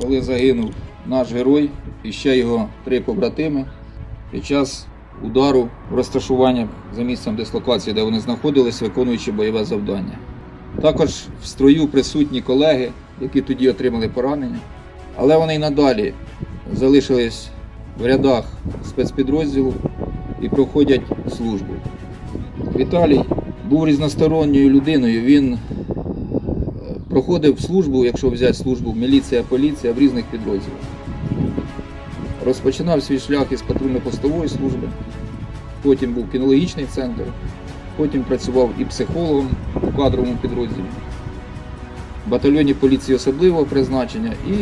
коли загинув наш герой і ще його три побратими під час удару розташування за місцем дислокації, де вони знаходились, виконуючи бойове завдання. Також в строю присутні колеги, які тоді отримали поранення, але вони й надалі залишились в рядах спецпідрозділу і проходять службу. Віталій був різносторонньою людиною. Він проходив службу, якщо взяти службу, міліція, поліція в різних підрозділах. Розпочинав свій шлях із патрульно-постової служби, потім був кінологічний центр, потім працював і психологом у кадровому підрозділі, в батальйоні поліції особливого призначення. І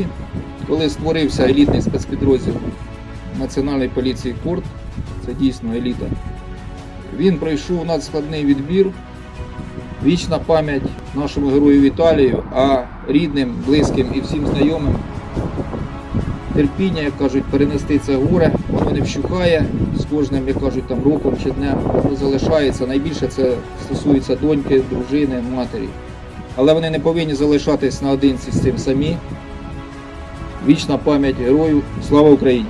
коли створився елітний спецпідрозділ Національної поліції Корт, це дійсно еліта, він пройшов надскладний відбір. Вічна пам'ять нашому герою Віталію, а рідним, близьким і всім знайомим терпіння, як кажуть, перенести це горе, воно не вщухає з кожним, як кажуть, там роком чи днем, воно залишається. Найбільше це стосується доньки, дружини, матері. Але вони не повинні залишатись наодинці з цим самі. Вічна пам'ять герою. Слава Україні!